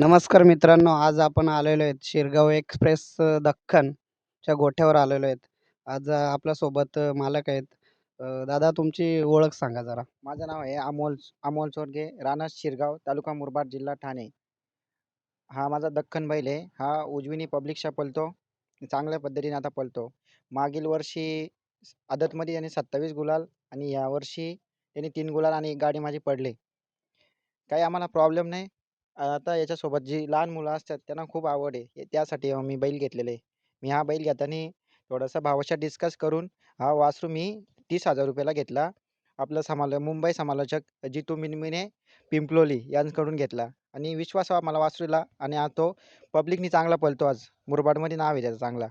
नमस्कार मित्रांनो, आज आपण आलेलो आहेत शिरगाव एक्सप्रेस दख्खनच्या गोठ्यावर आलेलो आहेत. आज आपल्यासोबत मालक आहेत. दादा तुमची ओळख सांगा जरा? माझं नाव आहे अमोल अमोल चोरगे, राणा शिरगाव, तालुका मुरबाड, जिल्हा ठाणे. हा माझा दख्खन बैल आहे. हा उजविनी पब्लिकच्या पलतो चांगल्या पद्धतीने आता पलतो मागील वर्षी आदतमध्ये याने 27 गुलाल आणि यावर्षी त्याने तीन गुलाल आणि एक गाडी माझी पडली. काही आम्हाला प्रॉब्लेम नाही. आता याच्यासोबत जी लहान मुलं असतात त्यांना खूप आवड आहे. त्यासाठी मी बैल घेतलेला आहे. मी हा बैल घेताना थोडासा भावाशा डिस्कस करून हा वासरू मी तीस हजार रुपयाला घेतला. आपलं समालो मुंबई समालोचक जितू मिनमिने पिंपलोली यांकडून घेतला आणि विश्वास हा मला वासरूला आणि हा तो पब्लिकनी चांगला पळतो आज. मुरबाडमध्ये नाव आहे त्याचा चांगला.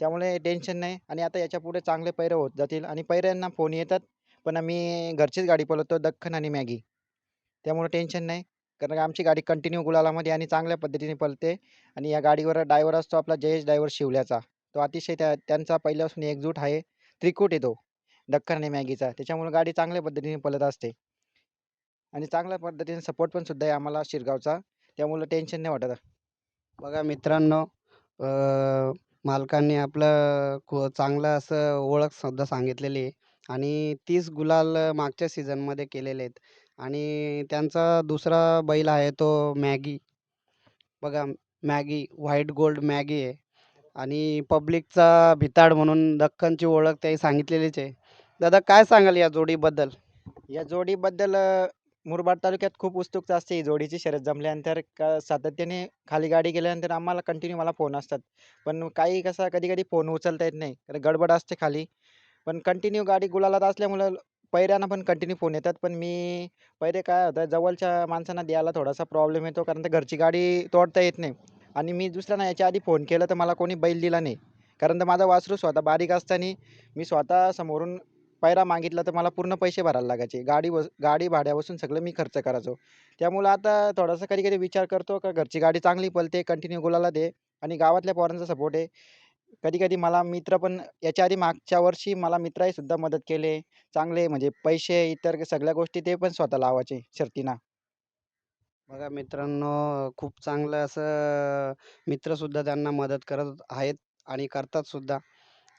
त्यामुळे टेन्शन नाही आणि आता याच्यापुढे चांगले पैरे होत जातील आणि पैऱ्यांना फोन येतात. पण आम्ही घरचीच गाडी पळवतो दख्खन आणि मॅगी. त्यामुळे टेन्शन नाही. कारण आमची गाडी कंटिन्यू गुलालामध्ये आणि चांगल्या पद्धतीने पळते आणि या गाडीवर डायव्हर असतो आपला जयेश डायव्हर शिवल्याचा. तो अतिशय त्या त्यांचा पहिल्यापासून एकजूट आहे. त्रिकूट येतो डक्करने मॅगीचा. त्याच्यामुळे गाडी चांगल्या पद्धतीने पळत असते. आणि चांगल्या पद्धतीने सपोर्ट पण सुद्धा आहे आम्हाला शिरगावचा. त्यामुळं टेन्शन नाही वाटत. बघा मित्रांनो, मालकाने मालकांनी आपलं खू चांगलं असं ओळख सुद्धा सांगितलेली आहे आणि तीस गुलाल मागच्या सीझनमध्ये केलेले आहेत आणि त्यांचा दुसरा बैल आहे तो मॅगी. बघा मॅगी, व्हाईट गोल्ड मॅगी आहे आणि पब्लिकचा भिताड म्हणून दख्खनची ओळख त्याही सांगितलेलीच आहे. दादा काय सांगाल या जोडीबद्दल? या जोडीबद्दल मुरबाड तालुक्यात खूप उत्सुकता असते ही जोडीची शर्यत जमल्यानंतर क सातत्याने खाली गाडी गेल्यानंतर आम्हाला कंटिन्यू मला फोन असतात. पण काही कसं कधी-कधी फोन उचलता येत नाही. तर गडबड असते खाली. पण कंटिन्यू गाडी गुलालात असल्यामुळं पैऱ्यांना पण कंटिन्यू फोन येतात. पण मी पहिले काय होतं जवळच्या माणसांना द्यायला थोडासा प्रॉब्लेम येतो कारण तर घरची गाडी तोडता येत नाही आणि मी दुसऱ्यांना याच्या आधी फोन केला तर मला कोणी बैल दिला नाही. कारण तर माझा वासरू स्वतः बारीक असताना मी स्वतः समोरून पैरा मागितला तर मला पूर्ण पैसे भरायला लागायचे. गाडी बस गाडी भाड्यापासून सगळं मी खर्च करायचो. त्यामुळं आता थोडासा कधी-कधी विचार करतो का घरची गाडी चांगली पलते कंटिन्यू गुलाला दे आणि गावातल्या पोरांचा सपोर्ट आहे. कधी-कधी मला मित्र पण याच्या आधी मागच्या वर्षी मला मित्राने सुद्धा मदत केली. चांगले म्हणजे पैसे इतर सगळ्या गोष्टी ते पण स्वतः लावायचे शर्तींना. बघा मित्रांनो, खूप चांगलं असं मित्रसुद्धा त्यांना मदत करत आहेत आणि करतात सुद्धा.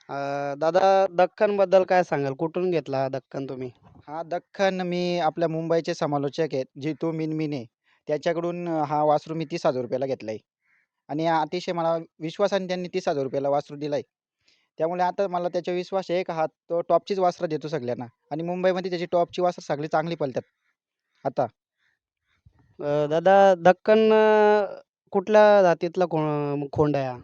अ, दादा दख्खनबद्दल काय सांगाल? कुठून घेतला हा दख्खन तुम्ही? हा दख्खन मी आपल्या मुंबईचे समालोचक आहेत जितू मिनमिने त्याच्याकडून हा वासरू मी ₹30,000 ला घेतला आहे. आणि अतिशय मला विश्वासाने त्यांनी ₹30,000 ला वासरू दिलं त्यामुळे आता मला त्याच्यावर विश्वास आहे का हा तो टॉपचीच वासरं देतो सगळ्यांना आणि मुंबईमध्ये त्याची टॉपची वासरं सगळी चांगली पळतात आता. अ, दादा अ, कुठल्या जातीतला खो खोंड आहे हा?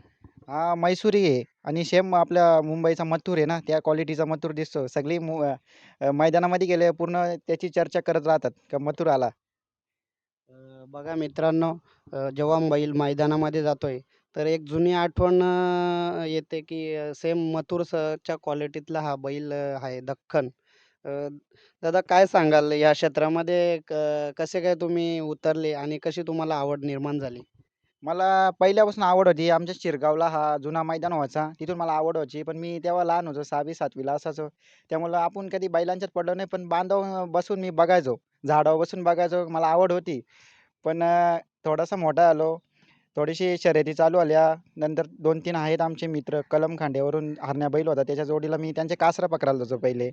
हा म्हैसूरी आहे आणि सेम आपल्या मुंबईचा मथुर आहे ना, त्या क्वालिटीचा मथुर दिसतो. सगळी मु अ, अ, मैदानामध्ये गेले पूर्ण त्याची चर्चा करत राहतात का मथुर आला. बघा मित्रांनो, अ, जेव्हा बैल मैदानामध्ये जातोय, तर एक जुनी आठवण अ, येते की सेम मथुरच्या क्वालिटीतला हा बैल अ, आहे दख्खन. अ, दादा काय सांगाल या क्षेत्रामध्ये क कसे काय तुम्ही उतरले आणि कशी तुम्हाला आवड निर्माण झाली? मला पहिल्यापासून आवड होती. आमच्या शिरगावला हा जुना मैदान व्हायचा. तिथून मला आवड व्हायची. पण मी तेव्हा लहान होतो सहावी सातवीला असायचो. त्यामुळं आपण कधी बैलांच्यात पडलो नाही. पण बांधावर बसून मी बघायचो. झाडावर बसून बघायचो. मला आवड होती. पण थोडासा मोठा आलो थोडीशी शर्यती चालू आल्या नंतर 2-3 आहेत आमचे मित्र. कलम खांडेवरून हरण्या बैल होता. त्याच्या जोडीला मी त्यांचे कासरं पकडायला जातो पहिले.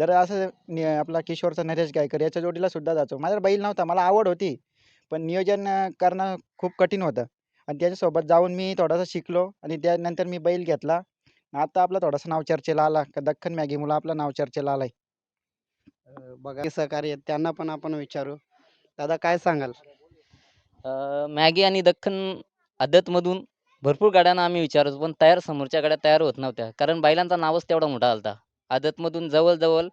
तर असं नि आपला किशोरचा नरेश गायकर याच्या जोडीला सुद्धा जायचो. माझा बैल नव्हता. मला आवड होती. पण नियोजन करणं खूप कठीण होतं. आणि त्याच्यासोबत जाऊन मी थोडासा शिकलो आणि त्यानंतर मी बैल घेतला. आता आपला थोडासा नाव चर्चेला आला. का दख्खन मॅगी मुला आपलं नाव चर्चेला आलंय. बघा सहकार्य त्यांना पण आपण विचारू. दादा काय सांगाल? मॅगी आणि दख्खन आदतमधून भरपूर गाड्यांना आम्ही विचारायचो, पण तयार समोरच्या गाड्या तयार होत नव्हत्या. कारण बैलांचा नावच तेवढा मोठा झाला होता. आदतमधून जवळ-जवळ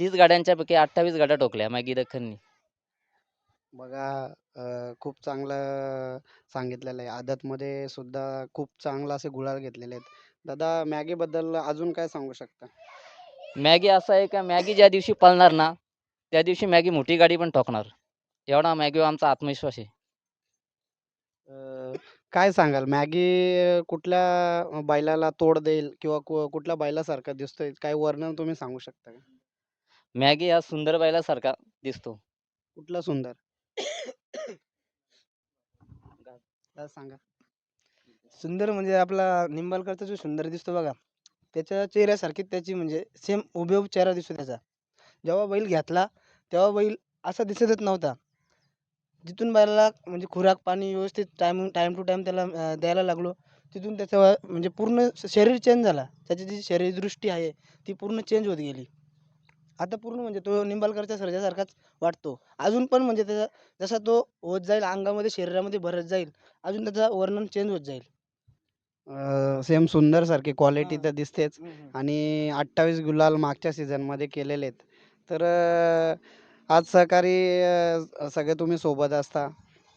30 गाड्यांच्यापैकी 28 गाड्या ठोकल्या मॅगी दख्खननी. बघा खूप चांगलं सांगितलेलं आहे. आदतमध्ये सुद्धा खूप चांगला असे गुलाल घेतलेले आहेत. दादा मॅगीबद्दल अजून काय सांगू शकता? मॅगी असं आहे का मॅगी ज्या दिवशी पळणार ना, त्या दिवशी मॅगी मोठी गाडी पण ठोकणार. एवढा मॅगीवर आमचा आत्मविश्वास आहे. अ, काय सांगाल मॅगी कुठल्या बैलाला तोड देईल किंवा कु कुठल्या बैलासारखा दिसतोय? काही वर्णन तुम्ही सांगू शकता का? मॅगी हा सुंदर बैलासारखा दिसतो. कुठला सुंदर? सांगा सुंदर म्हणजे आपला निंबाळकरचा जो सुंदर दिसतो बघा त्याच्या चेहऱ्यासारखी त्याची म्हणजे सेम हुबेहूब चेहरा दिसतो त्याचा जेव्हा बैल घेतला तेव्हा बैल असा दिसतच नव्हता जिथून बैलाला म्हणजे खुराक पाणी व्यवस्थित टाईम टाईम टू टाईम त्याला द्यायला लागलो तिथून त्याचं म्हणजे पूर्ण शरीर चेंज झाला. त्याची जी शरीरदृष्टी आहे ती पूर्ण चेंज होत गेली. आता पूर्ण म्हणजे तो निंबाळकरच्या सर्जासारखाच वाटतो. अजून पण म्हणजे त्याचा जसा तो होत जाईल अंगामध्ये शरीरामध्ये भरत जाईल अजून त्याचं वर्णन चेंज होत जाईल. सेम सुंदर सारखी क्वालिटी. तर दिसतेच. आणि अठ्ठावीस गुलाल मागच्या सीझनमध्ये केलेले आहेत. तर आज सहकारी अ, सगळे तुम्ही सोबत असता.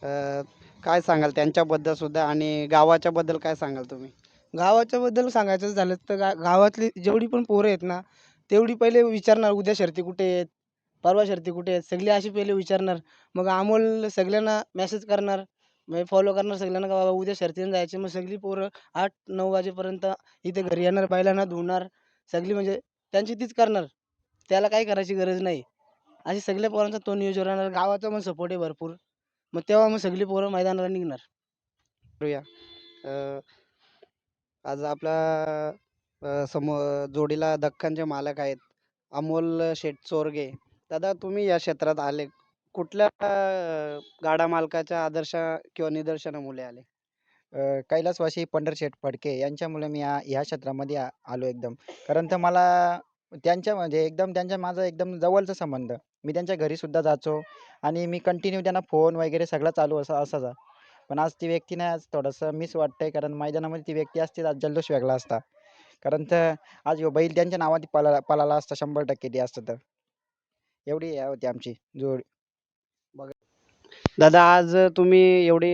अ, काय सांगाल त्यांच्याबद्दल सुद्धा आणि गावाच्या बद्दल काय सांगाल तुम्ही? गावाच्या बद्दल सांगायचं झालं तर गा गावातली जेवढी पण पोरं आहेत ना तेवढी पहिले विचारणार उद्या शर्ती कुठे आहेत? परवा शर्ती कुठे आहेत? सगळी अशी पहिले विचारणार. मग अमोल सगळ्यांना मेसेज करणार. म्हणजे फॉलो करणार सगळ्यांना का बाबा उद्या शर्तीनं जायचे? मग सगळी पोरं आठ नऊ वाजेपर्यंत इथे घरी येणार बैलांना धुणार. सगळी म्हणजे त्यांची तीच करणार. त्याला काही करायची गरज नाही. अशी सगळ्या पोरांचा तो नियोजन राहणार गावाचा पण सपोर्ट आहे भरपूर. मग तेव्हा मग सगळी पोरं मैदानाला निघणार. करूया आज आपला समोर समो जोडीला दख्खनचे मालक आहेत. अमोल शेठ चोरगे. दादा तुम्ही या क्षेत्रात आले. कुठल्या गाडा मालकाच्या आदर्श किंवा निदर्शनामुळे आले? अ, कैलासवासी पंढरशेठ फडके यांच्यामुळे मी या ह्या क्षेत्रामध्ये आ- आलो एकदम. कारण तर मला त्यांच्या म्हणजे एकदम त्यांच्या माझा एकदम जवळचा संबंध. मी त्यांच्या घरीसुद्धा जायचो आणि मी कंटिन्यू त्यांना फोन वगैरे सगळं चालू असा असायचा. पण आज ती व्यक्ती नाही आज थोडंसं मिस वाटतंय कारण मैदानामध्ये ती व्यक्ती असते आज जल्लोष वेगळा असता. कारण तर आज बैल त्यांच्या नावाने पला पलाला असता शंभर टक्के ते असतं तर. एवढी होती आमची जोड. दादा आज तुम्ही एवढी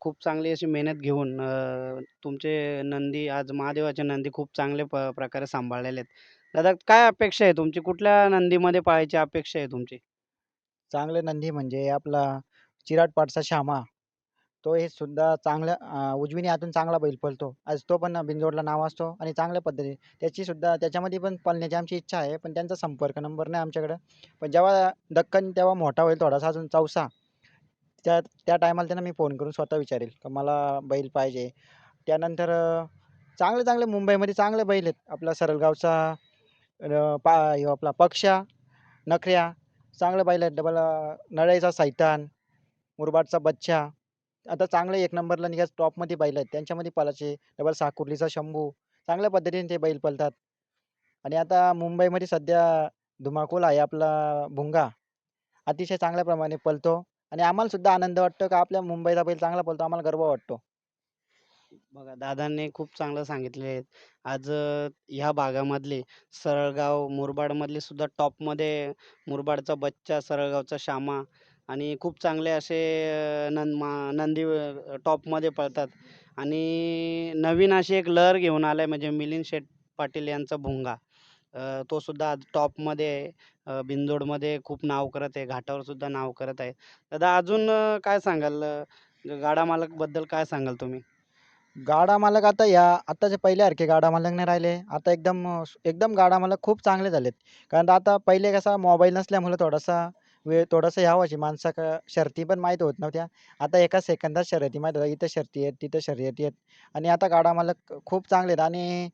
खूप चांगली अशी मेहनत घेऊन तुमचे नंदी आज महादेवाचे नंदी खूप चांगले प प्रकारे सांभाळलेले आहेत. दादा काय अपेक्षा आहे तुमची? कुठल्या नंदीमध्ये पाहायची अपेक्षा आहे तुमची? चांगले नंदी म्हणजे आपला चिराट पाटचा श्यामा. तो हे सुद्धा चांगल्या अं, उजवीने आतून चांगला बैल पळतो. आज तो पण बिनजोडला नाव असतो आणि चांगल्या पद्धतीने त्याची सुद्धा त्याच्यामध्ये पण पळण्याची आमची इच्छा आहे पण त्यांचा संपर्क नंबर नाही आमच्याकडं. पण जेव्हा दक्कन तेव्हा मोठा होईल थोडासा अजून चौसा त्या त्या टायमाला त्यांना मी फोन करून स्वतः विचारेल का मला बैल पाहिजे. त्यानंतर अं, चांगले चांगले मुंबईमध्ये चांगले बैल आहेत. आपला सरळगावचा पा ह्यो आपला पक्ष्या नखऱ्या चांगलं बैल आहेत डबल नळ्याचा सैतान मुरबाडचा बच्चा. आता चांगले एक नंबरला निघाच टॉपमध्ये बैल आहेत. त्यांच्यामध्ये पलाचे डबल साकुर्लीचा शंभू. चांगल्या पद्धतीने ते बैल पळतात आणि आता मुंबईमध्ये सध्या धुमाकूल आहे आपला भुंगा. अतिशय चांगल्या प्रमाणे पळतो आणि आम्हाला सुद्धा आनंद वाटतो का आपल्या मुंबईचा बैल चांगला पळतो आम्हाला गर्व वाटतो. बघा दादांनी खूप चांगलं सांगितले आहेत. आज अ, ह्या भागामधले सरळगाव मुरबाडमधले सुद्धा टॉपमध्ये मुरबाडचा बच्चा सरळगावचा श्यामा आणि खूप चांगले असे अ, नं मा नंदी अ, टॉपमध्ये पळतात. आणि नवीन अशी एक लहर घेऊन आलाय म्हणजे मिलिंद शेठ पाटील यांचा भुंगा. अ, तो सुद्धा आज टॉपमध्ये आहे अ, बिनजोडमध्ये खूप नाव करत आहे घाटावर सुद्धा नाव करत आहे. दादा अजून अ, काय सांगाल? अ, गाडा मालकबद्दल काय सांगाल तुम्ही? गाडा मालक आता या आत्ताच्या पहिल्यासारखे गाडा मालक नाही राहिले. आता एकदम एकदम गाडा मालक खूप चांगले झालेत. कारण आता पहिले कसा मोबाईल नसल्यामुळे थोडासा वेळ थोडंसं ह्या व्हायची माणसा शर्ती पण माहीत होत नव्हत्या. आता एका सेकंदात शर्यती माहीत होत्या इथं शर्ती आहेत तिथं शर्यती आहेत आणि आता गाडा मालक खूप चांगले आहेत आणि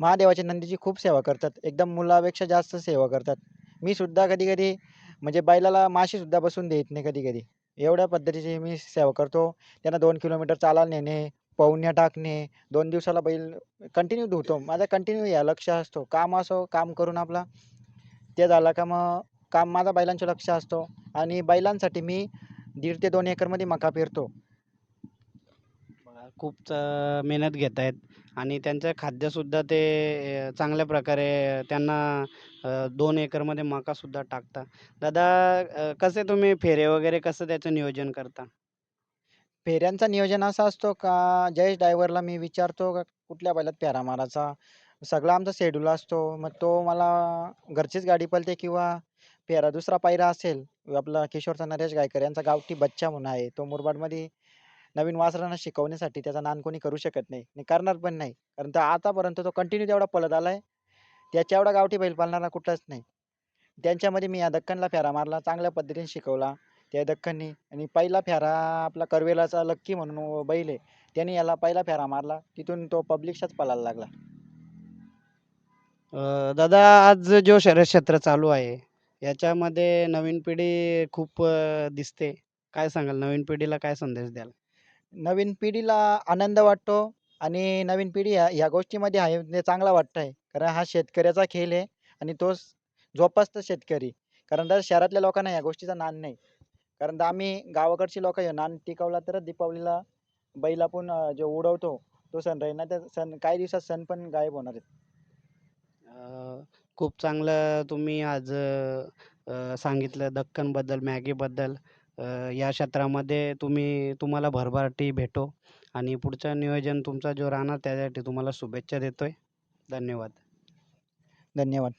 महादेवाच्या नंदीची खूप सेवा करतात. एकदम मुलापेक्षा जास्त सेवा करतात. मी सुद्धा कधी कधी म्हणजे बैलाला माशी सुद्धा बसून देत नाही कधी कधी एवढ्या पद्धतीची मी सेवा करतो. त्यांना दोन किलोमीटर चालायला नेणे पवन्या टाकणे दोन दिवसाला बैल कंटिन्यू धुतो. माझा कंटिन्यू या लक्ष असतो. काम असो काम करून आपला ते झालं का मग काम माझा बैलांचं लक्ष असतो. आणि बैलांसाठी मी दीड ते दोन एकरमध्ये मका पेरतो. खूप मेहनत घेत आहेत आणि त्यांचं खाद्यसुद्धा ते चांगल्या प्रकारे त्यांना दोन एकरमध्ये मकासुद्धा टाकता. दादा कसे तुम्ही फेरे वगैरे कसं त्याचं नियोजन करता? फेऱ्यांचा नियोजन असा असतो का? जयेश ड्रायव्हरला मी विचारतो का कुठल्या बैलात फेरा मारायचा? सगळा आमचा शेड्यूल असतो. मग तो मला घरचीच गाडी पळते किंवा फेरा दुसरा पायरा असेल आपला किशोरचा नरेश गायकर यांचा गावठी बच्चा म्हणून आहे. तो मुरबाडमध्ये नवीन वासरांना शिकवण्यासाठी त्याचा नान कोणी करू शकत नाही. आणि करणार पण नाही. कारण तर आतापर्यंत तो कंटिन्यू तेवढा पळत आहे त्याच्या एवढा गावठी बैल पालणारा कुठंच नाही. त्यांच्यामध्ये मी या दक्कनला फेरा मारला चांगल्या पद्धतीने शिकवला. त्या दख्खननी आणि पहिला फेरा आपला करवेलाचा लक्की म्हणून बैल आहे. त्याने याला पहिला फेरा मारला. तिथून तो पब्लिकचाच पळायला लागला. अ, दादा आज जो शर्यत क्षेत्र चालू आहे याच्यामध्ये नवीन पिढी खूप अ, दिसते. काय सांगाल? नवीन पिढीला काय संदेश द्याल? नवीन पिढीला आनंद वाटतो आणि नवीन पिढी ह्या ह्या गोष्टीमध्ये आहे ते चांगला वाटतं आहे कारण हा शेतकऱ्याचा खेळ आहे आणि तो स- जोपासतं शेतकरी. कारण तर शहरातल्या लोकांना या गोष्टीचा नाद नाही. कारण तर आम्ही गावाकडची लोक हे नाद टिकवला तरच दीपावलीला बैल आपण अं, जो उडवतो तो सण राहील. ना तर सण काही दिवसात सण पण गायब होणार आहेत. अ, खूप चांगलं तुम्ही आज अ, सांगितलं दक्कनबद्दल मॅगीबद्दल. अ, या क्षेत्रामध्ये तुम्ही तुम्हाला भरभराटी भेटो. आणि पुढचं नियोजन तुमचा जो राहणार त्यासाठी तुम्हाला शुभेच्छा देतोय. धन्यवाद. धन्यवाद.